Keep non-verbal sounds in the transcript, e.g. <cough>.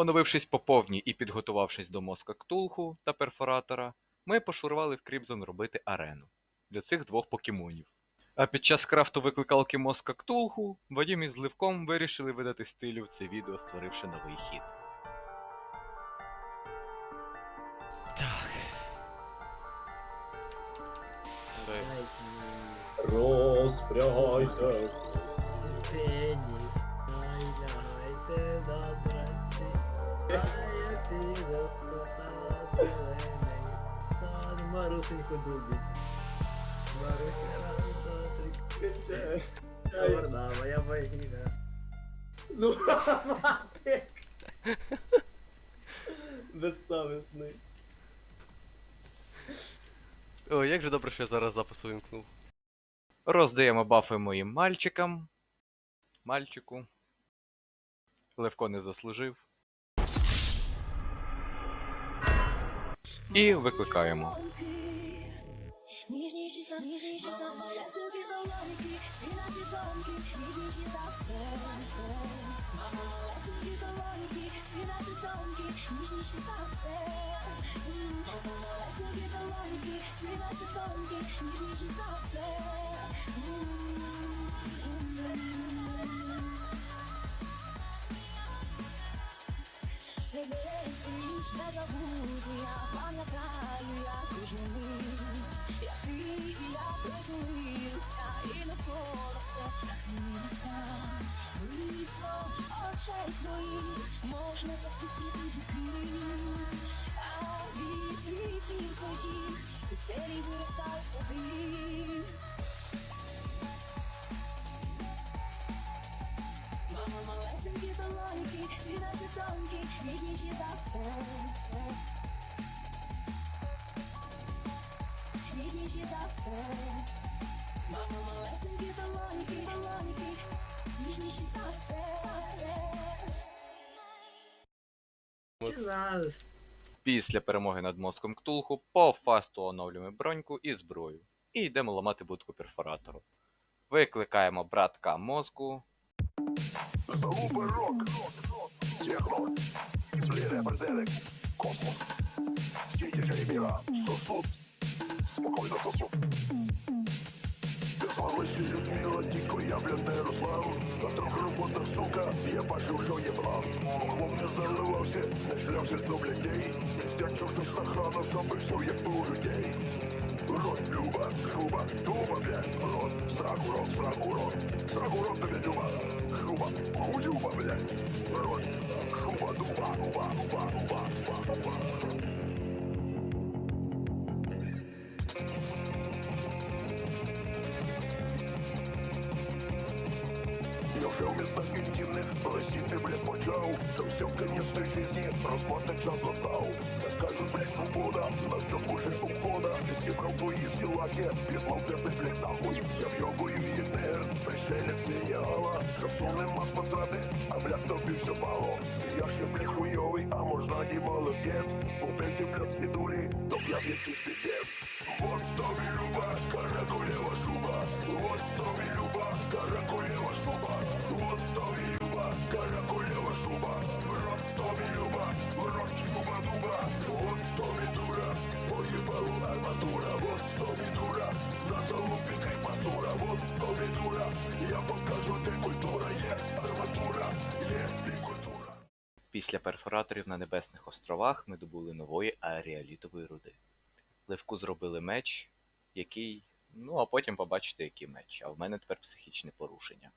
Оновившись по повній і підготувавшись до мозка ктулху та перфоратора, ми пошурували в Крібзон робити арену для цих двох покемонів. А під час крафту викликалки мозка ктулху, Вадім із Ливком вирішили видати стилю в це відео, створивши новий хід. Так. Розпрягайте. теніс, лягайте на Марусеньку дубить. Маруся раз, два, три, чорна моя богиня. Ну, <laughs> Матик. Безсовісний. О, як же добре, що я зараз запис увімкнув. Роздаємо бафи моїм мальчикам. Мальчику. Левко не заслужив. І викликаємо. Ніжніші за суки свіначі тонкі, ніжніші за все, все. Мама, малесенькі до тонкі, ніжніші за все. М, Мама, малесенькі до тонкі, ніжніші за все. Не забуду, я пам'ятаю, як кожну мить, як ти і я притулилися, і навколо все так змінилося. Близько очей твоїх можна засипати зікри, а від світів твоїх у стелі виростає сади. Малесенькі долоньки, свіначі тонкі, ніжніші за все. Ніжніші за все. Мама малесенькі долоньки, долоньки, ніжніші за все, за все. Після перемоги над мозком ктулху по фасту оновлюємо броньку і зброю. І йдемо ламати будку перфоратору. Викликаємо братка мозку. Залупи рок, техно, базелик, космос. Всі діджеї міра сосут, спокійно сосут. Безгласіють міра, тільки я, блядь, не Руслан. На сука, я бачив, що є не заливався, не шлявся до людей. Піздять чужу стахану, щоб все у людей. Рот, люба, шуба, дуба, блядь, рот, сраку, рот, сраку, рот, сраку, рот, тебе дуба, шуба, хуюба, блядь, рот, шуба, дуба, дуба, дуба, дуба, дуба, дуба. Я вже в містах інтимних просіти, блядь, почав То все в конец той жизни, розплати час настав Як кажуть, блядь, свобода, на що кушай обхода Зібрав твої сілахи, післав тебе, блядь, нахуй Я вйобую єтер, пришелець сеніала Часу нема посади, а бля тобі все пало. Я ще, блі хуйовий, а можна і молодець Купити, блядські дурі, то я якийсь піздець Вот тобі люба, каракулева шуба. Вот тобі люба, Після перфораторів на Небесних островах ми добули нової аеріалітової руди. Левку зробили меч, який. Ну, а потім побачите, який меч. А в мене тепер психічне порушення.